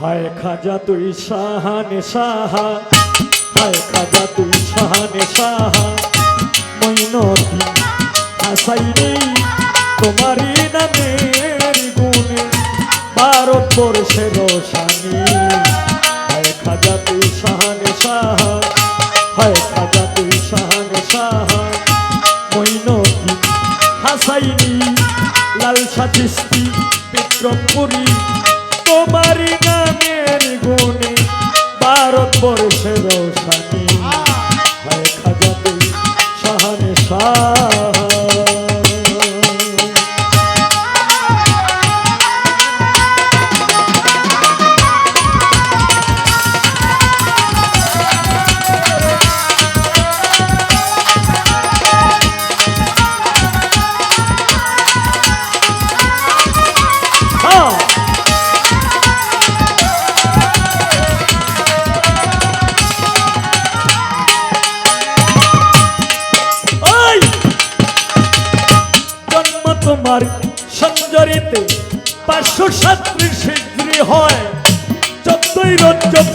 হায় খাজা তুই সাহানে সাহা হায় খাজা তুই সাহানে সাহা মৈনতি হাসাইনি তোমারই নামের গুণে। ভারতবর্ষের রোশানি। হায় খাজা তুই সাহানে সাহা হায় খাজা তুই সাহানে সাহা মৈনতি হাসাইনি লালসা চিস্তি বিক্রমপুরী। ভারতবর্ষের রোশানি হায় তোমার সঞ্জরিতে পাঁচশো সাত্রিশে হয়। চোদ্দই রজ্জব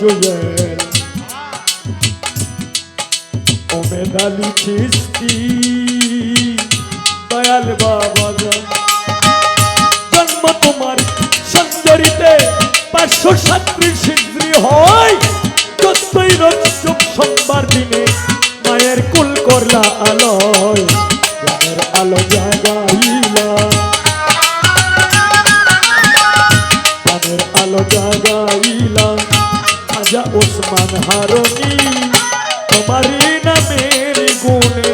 জুয়েল ও মেধালি চিস্তি দয়াল বাবা পাঁচশো সাত্রিশ সিদ্ধি হয়। চোদ্দই রজব সোমবার দিনে মায়ের কুল করলা আলোয় খাজা ওসমান হারনি তোমারই নামের গুণে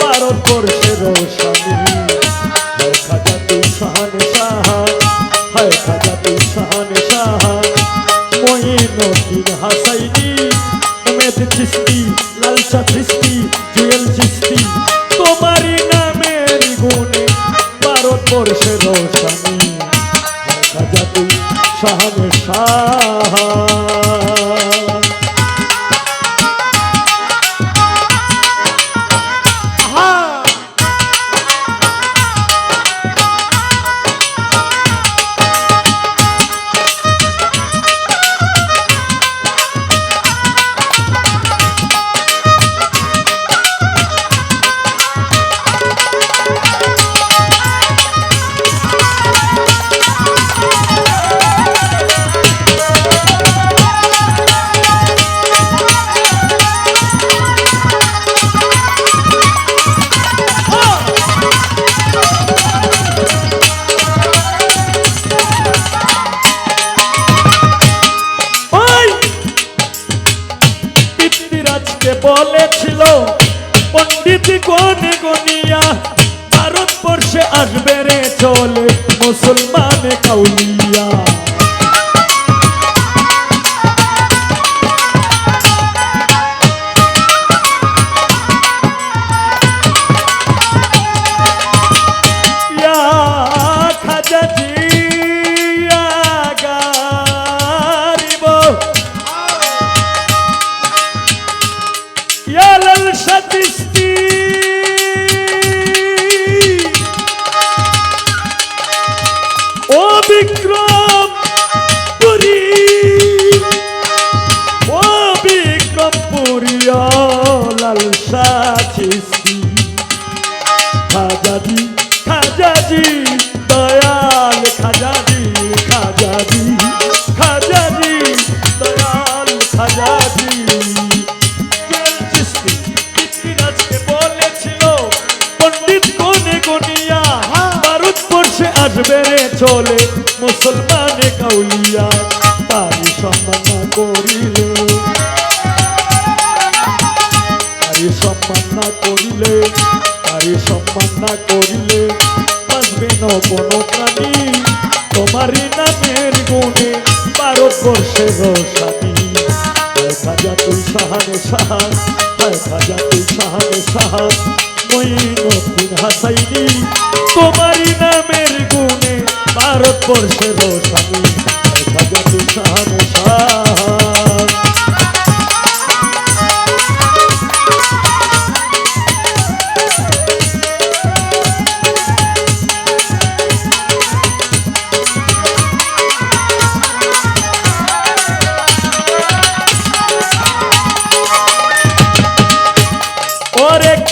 ভারতবর্ষের রোশানি। হায় খাজা তুই শাহান শাহা হায় খাজা তুই শাহান শাহা মহিনুদ্দিন হাসাইনি উমেদ চিস্তি লালসা চিস্তি, জুয়েল চিস্তি তোমারই নামের গুণে ভারতবর্ষের রোশানি। হায় খাজা তুই শাহান শাহা পৃথ্বীরাজকে বলেছিল পণ্ডিত গনে গনিয়া ভারতবর্ষে আসবে রে চলে মুসলমান কাউলিয়া। না করিলে বাঁচবে ন কোনো প্রাণী। তোমারই নামের গুণে ভারতবর্ষের হায় খাজা তুই সাহানে সাহা হায় খাজা তুই সাহানে সাহা মঈনুদ্দিন হাসাইনি, তোমারই নামের গুণে ভারতবর্ষের রোশানি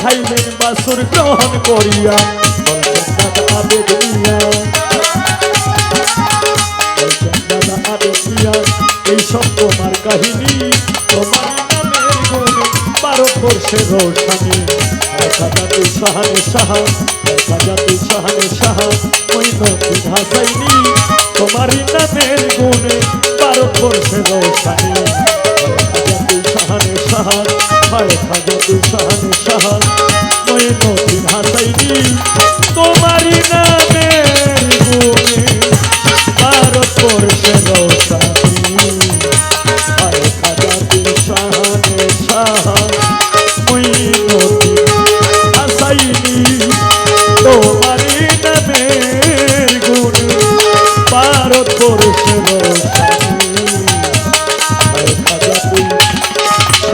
খাইলেন বাসুর গ্রহণ করিয়া? এইসব তোমার কাহিনী তোমার নামের গুণে ভারতবর্ষের রোশানি। খাজা তুই সাহানে সাহা খাজা তুই সাহানে সাহা ওই নতুন হাসাইনি তোমারই নামের গুণে ভারতবর্ষের রোশানি। হায় খাজা তুই সাহানে সাহা ওই নতুন হাসাইনি তোমারই নামের